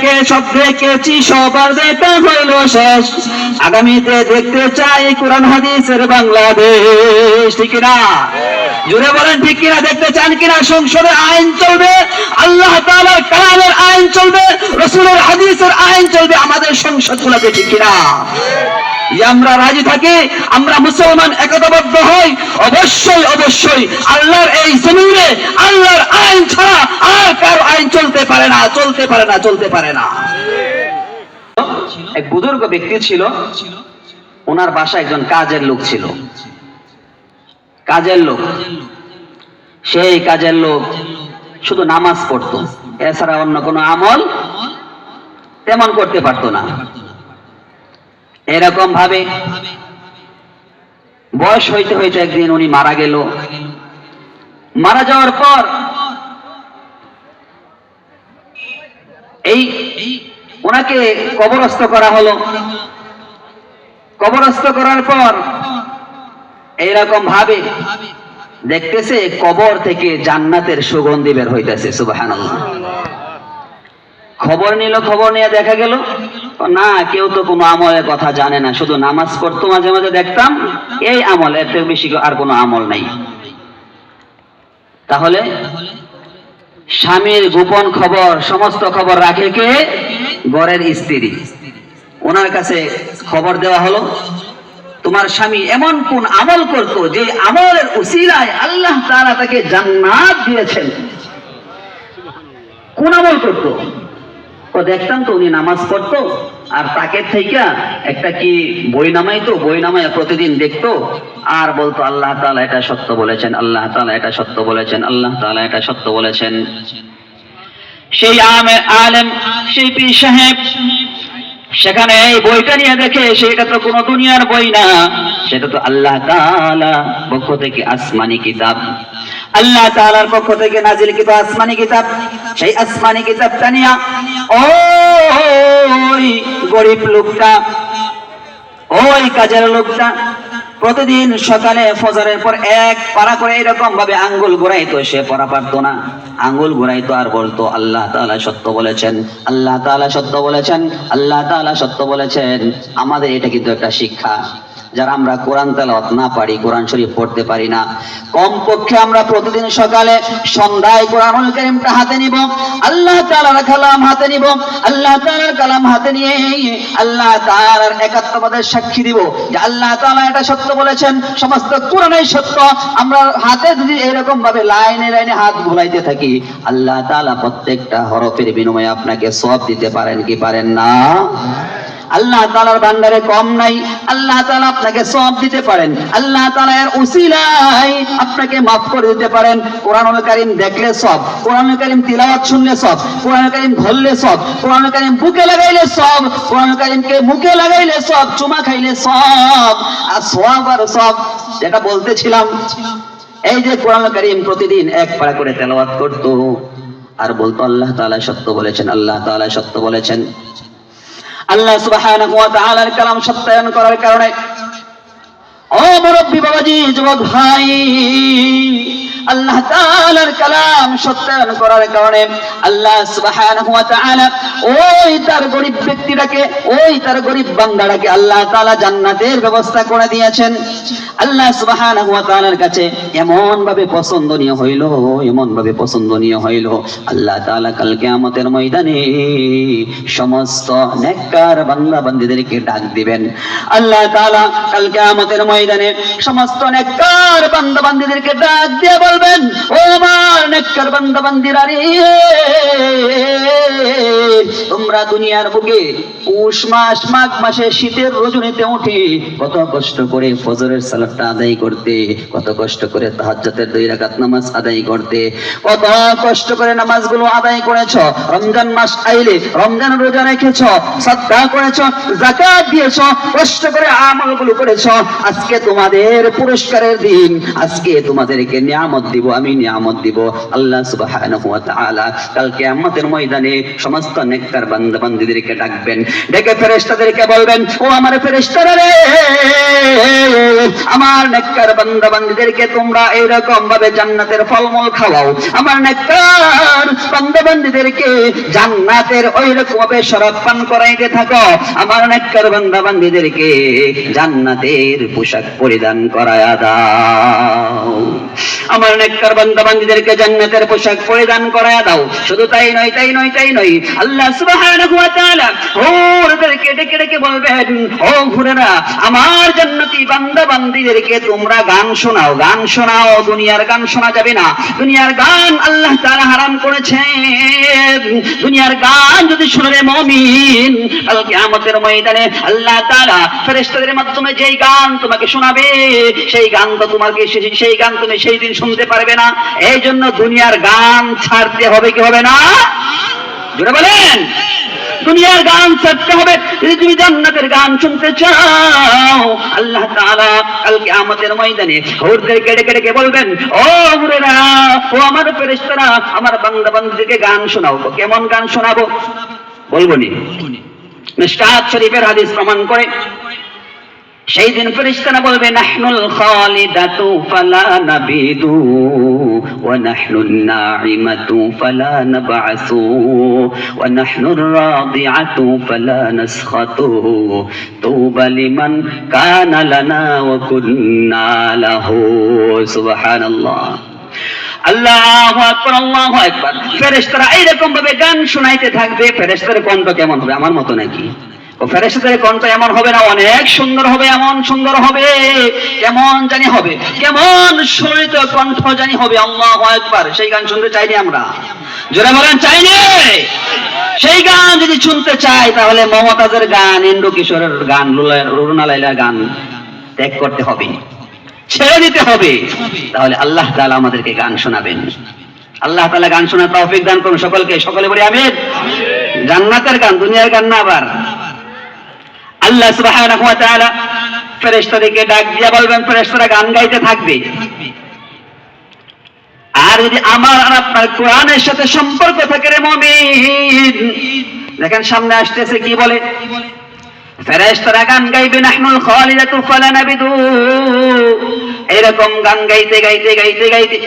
দেখে সব দেখেছি, সবার দেখা হইল শেষ। আগামীতে দেখতে চাই কোরআন, হাদিসের বাংলাদেশ, ঠিক না জুড়ে বলেন, ঠিক কিনা? দেখতে চান কিনা? সংসদে আইন চলবে, আল্লাহ তালার কালামের আইন চলবে, রসুলের হাদিসের আইন চলবে, আমাদের সংসদ গুলাতে, ঠিক কিনা? আমরা রাজি থাকি, আমরা মুসলমান একতাবদ্ধ হই, অবশ্যই অবশ্যই আল্লাহর এই জমিনে, আল্লাহর আইন ছাড়া আর কারও আইন চলতে পারে না, চলতে পারে না, চলতে পারে না। এক বুজুর্গ ব্যক্তি ছিল, ওনার বাসা একজন কাজের লোক ছিল। কাজের লোক। সেই কাজের লোক শুধু নামাজ পড়তো, এছাড়া অন্য কোনো আমল তেমন করতে পারতো না। এরকম ভাবে বয়স হইতে হইতে একদিন উনি মারা গেল। মারা যাওয়ার পর এই ওনাকে কবরস্থ করা হলো। কবরস্থ করার পর এইরকম ভাবে দেখতেছে কবর থেকে জান্নাতের সুগন্ধি বের হইতেছে, সুবহানাল্লাহ। খবর নিল, খবর নিয়ে দেখা গেল। না, কেউ তো কোনো আমলের কথা জানে না। শুধু নামাজ পড়তো, মাঝে মাঝে দেখতাম, এই আমল, এর থেকে বেশি আর কোনো আমল নাই। তাহলে স্বামীর গোপন খবর, সমস্ত খবর রাখে কে? ঘরের স্ত্রী। ওনার কাছে খবর দেওয়া হলো, তোমার স্বামী এমন কোন আমল করত, যে আমলের উসিলায় আল্লাহ তাআলা তাকে জান্নাত দিয়েছেন? কোন আমল করতো? দেখতাম তো উনি নামাজ পড়তো, আর তাকে থেকে একটা কি বই নামাইতো, বই নামায় প্রতিদিন দেখতো, আর বলতো, আল্লাহ তাআলা এটা সত্য বলেছেন, আল্লাহ তাআলা এটা সত্য বলেছেন, আল্লাহ তাআলা এটা সত্য বলেছেন। সেই আলেম, সেই পীর সাহেব, সেখানে এই বইটা নিয়ে দেখে, সেটা তো কোনো দুনিয়ার বই না, সেটা তো আল্লাহ তাআলা পক্ষ থেকে আসমানি কিতাব। আল্লাহ তাআলার পক্ষ থেকে নাজিল কিতাব, আসমানি কিতাব। সেই আসমানি কিতাবটা নিয়া, ওই গরিব লোকটা, ওই কাজের লোকটা প্রতিদিন সকালে ফজরের পর এক পারা করে এরকম ভাবে আঙ্গুল ঘুরাইতো, সে পড়া পারতো না। আঙ্গুল ঘুরাইতো আর বলতো, আল্লাহ তাআলা সত্য বলেছেন, আল্লাহ তাআলা সত্য বলেছেন, আল্লাহ তাআলা সত্য বলেছেন। আমাদের এটা কিন্তু একটা শিক্ষা। যারা আমরা কোরআন তেলাওয়াত না পারি, কোরআন শরীফ পড়তে পারি না, কমপক্ষে আমরা প্রতিদিন সকালে সন্ধ্যায় কোরআনুল কারীমটা হাতে নিব, আল্লাহ তাআলার কালাম হাতে নিব, আল্লাহ তাআলার কালাম হাতে নিয়ে, আল্লাহ তাআলার একাত্মবাদের সাক্ষী দিব যে আল্লাহ তাআলা এটা সত্য বলেছেন, সমস্ত কোরআনই সত্য। আমরা হাতে যদি এরকম ভাবে লাইনে লাইনে হাত ঘুরাইতে থাকি, আল্লাহ তাআলা প্রত্যেকটা হরফের বিনিময়ে আপনাকে সব দিতে পারেন কি পারেন না? আল্লাহ তালার ভান্ডারে কম নাই। আল্লাহ তালা আপনাকে সব দিতে পারেন। আল্লাহ তালা এর উসিলাই আপনাকে মাফ করে দিতে পারেন। কোরআন কারিম দেখলে সব কোরআন কারিম তিলাওয়াত শুনলে সব কোরআন কারিম ধরলে সব কোরআন কারিম বুকে লাগাইলে সব কোরআন কারিমকে মুখে লাগাইলে সব চুমা খাইলে সব আর সব আর সব যেটা বলতেছিলাম, এই যে কোরআন কারিম প্রতিদিন এক পাড়া করে তেলাওয়াত করতো, আর বলতো আল্লাহ তাআলা সত্য বলেছেন, আল্লাহ তাআলা সত্য বলেছেন। আল্লাহ সুবহানাহু কালাম সত্যায়ন করার কারণে। ও মুরব্বী বাবাজি, যুবক ভাই, আল্লাহ তাআলার কালাম সত্যায়ন করার কারণে আল্লাহ সুবহানাহু ওয়া তাআলা ওই তার গরিব ব্যক্তিটাকে, ওই তার গরিব বান্দাটাকে আল্লাহ তাআলা জান্নাতের ব্যবস্থা করে দিয়েছেন। আল্লাহ সুবহানাহু ওয়া তাআলার কাছে এমন ভাবে পছন্দনীয় হইল এমন ভাবে পছন্দনীয় হইল। আল্লাহ তাআলা কাল কিয়ামতের ময়দানে সমস্ত নেককার বান্দা বান্দীদেরকে ডাক দিবেন। আল্লাহ তাআলা কাল কিয়ামতের ময়দানে সমস্ত নেককার বান্দা বান্দীদেরকে ডাক দিয়ে বলবেন, ও আমার নেককার বান্দা বান্দীরা রে, তোমরা দুনিয়ার বুকে পৌষ মাস, মাঘ মাসে শীতের রজনীতে উঠে কত কষ্ট করে ফজরের সালাতটা আদায় করতে, কত কষ্ট করে তাহাজ্জুদের দুই রাকাত নামাজ আদায় করতে, কত কষ্ট করে নামাজগুলো আদায় করেছ, রমজান মাস আইলে রমজান রোজা রেখেছ সাদকা করেছ, যাকাত দিয়েছ, কষ্ট করে আমলগুলো করেছ, আজকে তোমাদের পুরস্কারের দিন, আজকে তোমাদেরকে নিয়ামত দিব, আমি নিয়ামত দিব। আল্লাহ সুবহানাহু ওয়া তাআলা কাল কিয়ামতের ময়দানে সমস্ত নেককার বান্দা বান্দিদেরকে ডাকবেন, ডেকে ফেরেশতাদেরকে বলবেন, ও আমার ফেরেশতারা রে! আমার নেককার বান্দা বান্দিদেরকে তোমরা এইরকম ভাবে জান্নাতের ফলমূল খাওয়াও। আমার নেককার বান্দা বান্দিদেরকে জান্নাতের ওইরকম ভাবে শরাব পান করাইতে থাকো। আমার নেককার বান্দা বান্দিদেরকে জান্নাতের পোশাক পরিধান করায়া দাও। আমার নেককার বান্দা বান্দিদেরকে জান্নাতের পোশাক পরিধান করায়া দাও। শুধু তাই নয় তাই নয় তাই নয়। আল্লাহ সুবহানাহু ওয়া তাআলা হুরদেরকে ডেকে ডেকে বলবেন, ও হুরেরা, আমার জান্নাতি বান্দা বান্দিদেরকে তোমরা গান শোনাও গান শোনাও, দুনিয়ার গান শোনা যাবে না। দুনিয়ার গান আল্লাহ তাআলা হারাম করেছেন। দুনিয়ার গান যদি শুনলে মুমিন কাল কিয়ামতের ময়দানে আল্লাহ তাআলা ফেরেশতাদের মাধ্যমে যেই গান তোমাকে শোনাবে, সেই গান তো তোমাকে সেই গান তুমি সেই দিন শুনতে পারবে না। এই জন্য দুনিয়ার গান ছাড়তে হবে কি হবে না? জোরে বলেন। দুনিয়ার গান ছাড়তে হবে। যদি তুমি জান্নাতের গান শুনতে চাও, আল্লাহ তাআলা কালকে আমাদের ময়দানে হুরদের কেড়ে কেড়ে কে বলবেন, ও হুরেরা, ও আমার ফেরেশতারা, আমার বান্দা বান্দীকে গান শোনাও কেমন গান শোনাবো? বলব নি। মিশকাত শরীফের হাদিস প্রমাণ করে। সেই দিন ফেরেশতারা বলবে, নাহনুল খালিদাতু ফালা নাবিদু। নাঈমাতু ফালা নাবআসু ওয়া নাহনুর রাদিআতু ফালা নাসখাতু তুবা লিমান কানা লানা ওয়া কুন্না লাহু সুবহানাল্লাহ। আল্লাহু আকবার আল্লাহু আকবার। ফেরেশতারা এইরকম ভাবে গান শোনাইতে থাকবে ফেরেশতার কণ্ঠ কেমন হবে? আমার মতো নাকি? ও ফেরেশতাদের কণ্ঠ এমন হবে না, অনেক সুন্দর হবে, এমন সুন্দর হবে, কেমন জানি হবে, কেমন সুরিত কণ্ঠ জানি হবে, আল্লাহু আকবার, সেই গান শুনতে চাইনি আমরা। জোরে বলেন, চাইনি? সেই গান যদি শুনতে চাই, তাহলে মমতাজের গান ইন্দ্র কিশোরের গান রুনা লাইলার গান ত্যাগ করতে হবে, ছেড়ে দিতে হবে। তাহলে আল্লাহ তাআলা আমাদেরকে গান শোনাবেন। আল্লাহ তাআলা গান শোনার তৌফিক দান করুন সকলকে, সকলে বলি আমিন। জান্নাতের গান, দুনিয়ার গান না আবার। আল্লাহ সুবহানাহু ওয়া ডাক দিয়া বলবেন, ফেরেশতারা গান গাইতে থাকবে। আর যদি আমার আর আপনার কোরআনের সাথে সম্পর্ক থাকে রে মুমিন, দেখেন সামনে আসতেছে কি বলে? গান গাইবে, নাহনুল খালিদাতু এরকম গান গাইতে গাইতে গাইতে গাইতে।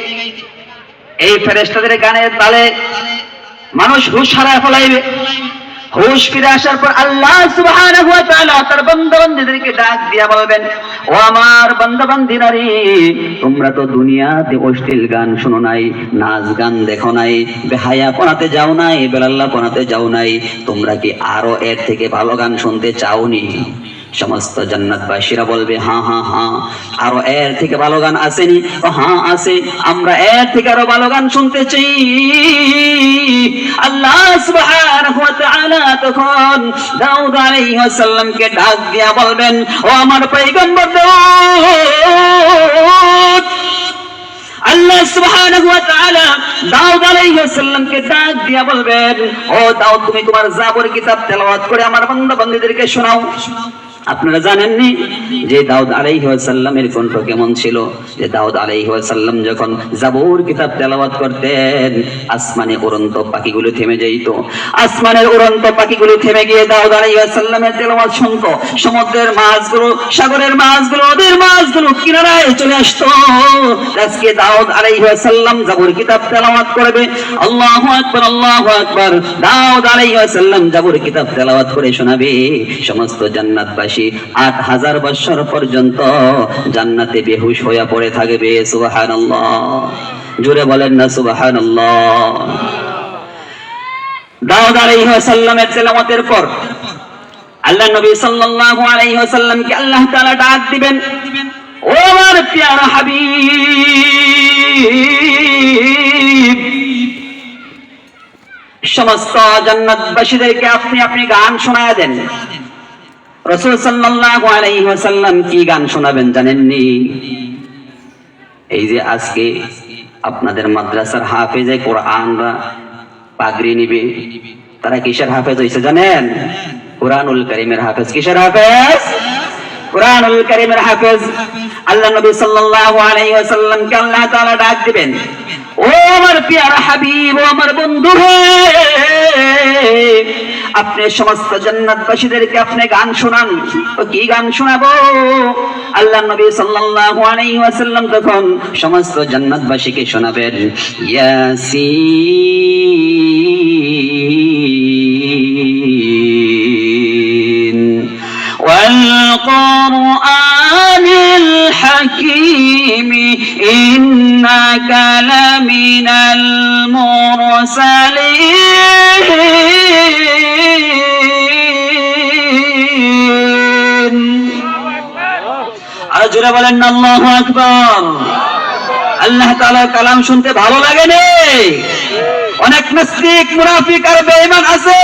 এই ফেরেশতাদের গানের তালে মানুষ হুশ হারায় ফলাইবে। হুশ ফিরে আসার পর আল্লাহ সুবহানাহু ওয়া তাআলা তার বান্দাবন্দীদেরকে ডাক দিয়া বলবেন, ও আমার বন্ধবন্ধী নারী, তোমরা তো দুনিয়াতে অশ্লীল গান শোনো নাই, নাচ গান দেখো নাই, বেহায়া পনাতে যাও নাই, বেলাল্লা পনাতে যাও নাই, তোমরা কি আরও এর থেকে ভালো গান শুনতে চাওনি? সমস্ত জান্নাতবাসীরা বলবে, হা হা হা, আরও এর থেকে ভালো গান আসেনি। ও হ্যাঁ আছে, আমরা এর থেকে আরও ভালো গান শুনতে চাই। আল্লাহ সুবহানাহু ওয়া তাআলা তখন দাউদ আলাইহিস সালামকে ডাক দিয়া বলবেন, ও আমার পয়গম্বর দাউদ! আল্লাহ সুবহানাহু ওয়া তাআলা দাউদ আলাইহিস সালামকে ডাক দিয়া বলবেন, ও দাউদ, তুমি তোমার জাবর কিতাব তেলাওয়াত করে আমার বান্দা বান্দীদেরকে শোনাও। আপনারা জানেননি যে দাউদ আলাইহি সাল্লামের কণ্ঠ কেমন ছিল? যে দাউদ আলাইহি সাল্লাম যখন জাবুর কিতাব তেলাওয়াত করতেন, আসমানে উড়ন্ত পাখিগুলো থেমে যাইত। আসমানের উড়ন্ত পাখিগুলো থেমে গিয়ে দাউদ আলাইহি সাল্লামের তেলাওয়াত শুনতো। সমুদ্রের মাছগুলো, সাগরের মাছগুলো, নদীর মাছগুলো কিনারায় চলে আসতো। আজকে দাউদ আলাইহি সাল্লাম জাবুর কিতাব তেলাওয়াত করবে। আল্লাহু আকবার আল্লাহু আকবার। দাউদ আলাইহি সাল্লাম জাবুর কিতাব তেলাওয়াত করে শোনাবে। সমস্ত জান্নাত জান্নাতবাসী আট হাজার বছর পর্যন্ত জান্নাতে বেহুশ হয়ে পড়ে থাকবে, সুবহানাল্লাহ। জোরে বলেন না, সুবহানাল্লাহ। দাউদ পর আল্লাহ নবী সাল্লাল্লাহু আলাইহি ওয়াসাল্লামকে আল্লাহ তাআলা ডাক দিবেন, ও আমার প্যারা হাবিব, সমস্ত জান্নাতবাসীদেরকে আপনি আপনি গান শোনায়া দেন। রাসূল সাল্লাল্লাহু আলাইহি কি গান শোনাবেন জানেননি? এই যে আজকে আপনাদের মাদ্রাসার হাফেজে কোরআনরা পাগড়ি নিবে। তারা কিসের হাফেজ হয়েছে জানেন? কোরআনুল করিমের হাফেজ। কিসের হাফেজ? কোরআনুল করিমের হাফেজ, আল্লাহ নবী সাল্লাল্লাহু আলাইহি আল্লাহ তাআলা ডাক দিবেন? ও আমার প্রিয় হাবিব, ও আমার বন্ধু আপনি সমস্ত জান্নাতবাসীদেরকে আপনি গান শোনান। তো কি গান শোনাবো? আল্লাহ নবী সাল্লাল্লাহু আলাইহি ওয়াসাল্লাম তখন সমস্ত জান্নাতবাসীকে শোনাবেন। ইয়াসিন। المرسلين আর জোরে বলেন না আল্লাহু আকবার আল্লাহ তাআলার কালাম শুনতে ভালো লাগে নে অনেক নাস্তিক মুনাফিক আর বেঈমান আছে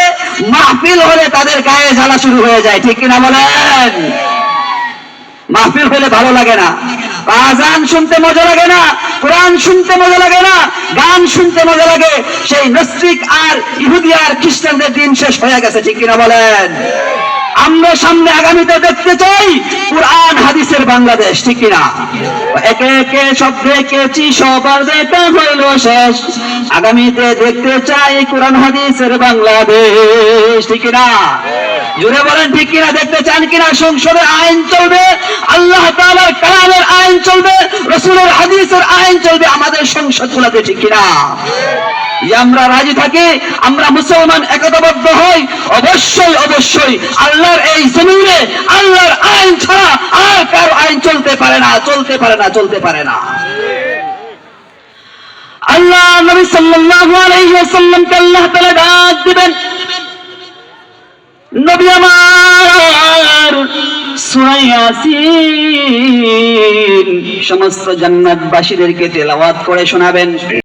মাহফিল হলে তাদের গায়ে জ্বালা শুরু হয়ে যায় ঠিক কিনা বলেন মাহফিল হলে ভালো লাগে না আজান শুনতে মজা লাগে না কোরআন শুনতে মজা লাগে না, গান শুনতে মজা লাগে। সেই নাস্তিক আর ইহুদি আর খ্রিস্টানদের দিন শেষ হয়ে গেছে, ঠিক কিনা বলেন? আমরা সামনে আগামীতে দেখতে চাই কোরআন হাদিসের বাংলাদেশ, ঠিক কিনা? একে একে সব দেখেছি, সবার দেখা হইল শেষ। আগামীতে দেখতে চাই কোরআন হাদিসের বাংলাদেশ, ঠিক কিনা? জুড়ে বলেন, ঠিক কিনা, দেখতে চান কিনা সংসদে আইন চলবে, আল্লাহ তাআলার কালামের আইন চলবে, রসুলের হাদিসের আইন চলবে, আমাদের সংসদ গুলাতে ঠিক কিনা? আমরা রাজি থাকি, আমরা মুসলমান একতাবদ্ধ হই, অবশ্যই অবশ্যই, আল্লাহর এই জমিনে, আল্লাহর আইন ছাড়া আর কারও আইন চলতে পারে না, চলতে পারে না, চলতে পারে না। আল্লাহ নবী সাল্লাল্লাহু আলাইহি ওয়াসাল্লামকে আল্লাহ তাআলা ডাক দিবেন নবী আমার সুরাইয়াসিন সমস্ত জান্নাতবাসীদেরকে তেলাওয়াত করে শোনাবেন।